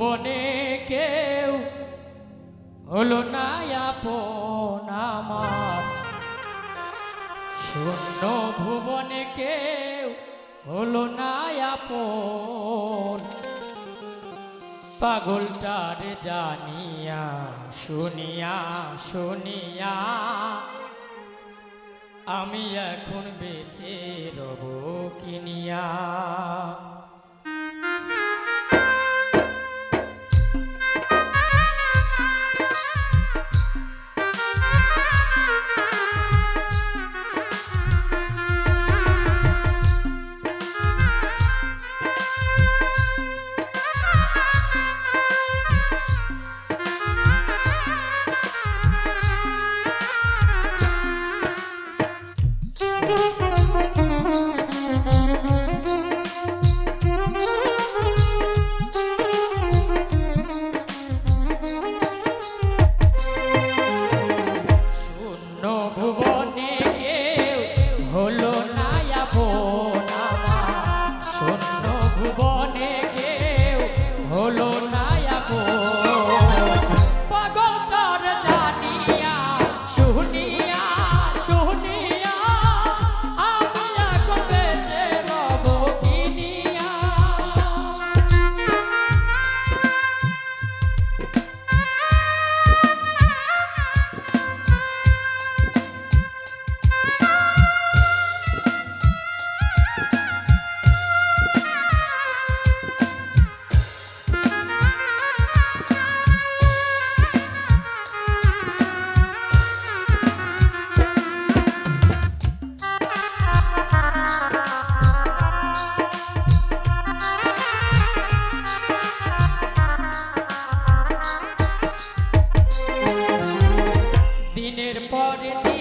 ভুবনে কেউ হলো না আপন আমার। শূন্য ভুবনে কেউ হলো না আপন। পাগলটারে জানিয়া, শুনিয়া শুনিয়া আমি এখন বেঁচে রব কিনিয়া 哦 the party.